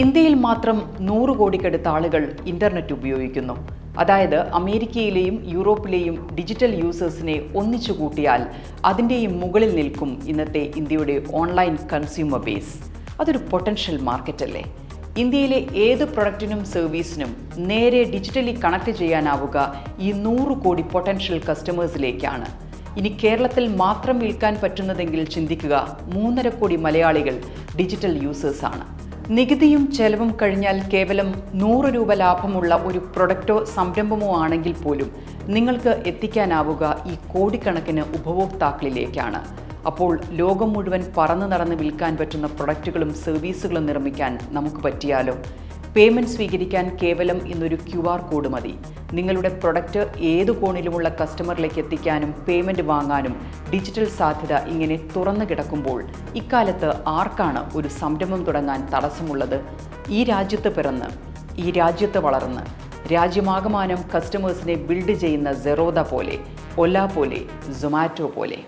ഇന്ത്യയിൽ മാത്രം നൂറ് കോടിക്കടുത്ത ആളുകൾ ഇന്റർനെറ്റ് ഉപയോഗിക്കുന്നു. അതായത് അമേരിക്കയിലെയും യൂറോപ്പിലെയും ഡിജിറ്റൽ യൂസേഴ്സിനെ ഒന്നിച്ചു കൂട്ടിയാൽ അതിന്റെയും മുകളിൽ നിൽക്കും ഇന്നത്തെ ഇന്ത്യയുടെ ഓൺലൈൻ കൺസ്യൂമർ ബേസ്. അതൊരു പൊട്ടൻഷ്യൽ മാർക്കറ്റ് അല്ലേ ഇന്ത്യയിലെ ഏത് പ്രൊഡക്റ്റിനും സർവീസിനും നേരെ ഡിജിറ്റലി കണക്ട് ചെയ്യാനാവുക ഈ നൂറ് കോടി പൊട്ടൻഷ്യൽ കസ്റ്റമേഴ്സിലേക്കാണ്. ഇനി കേരളത്തിൽ മാത്രം വിൽക്കാൻ പറ്റുന്നതെങ്കിൽ ചിന്തിക്കുക മൂന്നര കോടി മലയാളികൾ ഡിജിറ്റൽ യൂസേഴ്സാണ്. നികുതിയും ചെലവും കഴിഞ്ഞാൽ കേവലം നൂറ് രൂപ ലാഭമുള്ള ഒരു പ്രൊഡക്റ്റോ സംരംഭമോ ആണെങ്കിൽ പോലും നിങ്ങൾക്ക് എത്തിക്കാനാവുക ഈ കോടിക്കണക്കിന് ഉപഭോക്താക്കളിലേക്കാണ്. അപ്പോൾ ലോകം മുഴുവൻ പറന്നു നടന്ന് വിൽക്കാൻ പറ്റുന്ന പ്രൊഡക്റ്റുകളും സർവീസുകളും നിർമ്മിക്കാൻ നമുക്ക് പറ്റിയാലോ? പേയ്മെന്റ് സ്വീകരിക്കാൻ കേവലം ഇന്നൊരു ക്യു ആർ കോഡ് മതി. നിങ്ങളുടെ പ്രൊഡക്റ്റ് ഏത് കോണിലുമുള്ള കസ്റ്റമറിലേക്ക് എത്തിക്കാനും പേയ്മെന്റ് വാങ്ങാനും ഡിജിറ്റൽ സാധ്യത ഇങ്ങനെ തുറന്നു കിടക്കുമ്പോൾ ഇക്കാലത്ത് ആർക്കാണ് ഒരു സംരംഭം തുടങ്ങാൻ തടസ്സമുള്ളത്? ഈ രാജ്യത്ത് പിറന്ന് ഈ രാജ്യത്ത് വളർന്ന് രാജ്യമാകമാനം കസ്റ്റമേഴ്സിനെ ബിൽഡ് ചെയ്യുന്ന സെറോദ പോലെ ഒല പോലെ സൊമാറ്റോ പോലെ.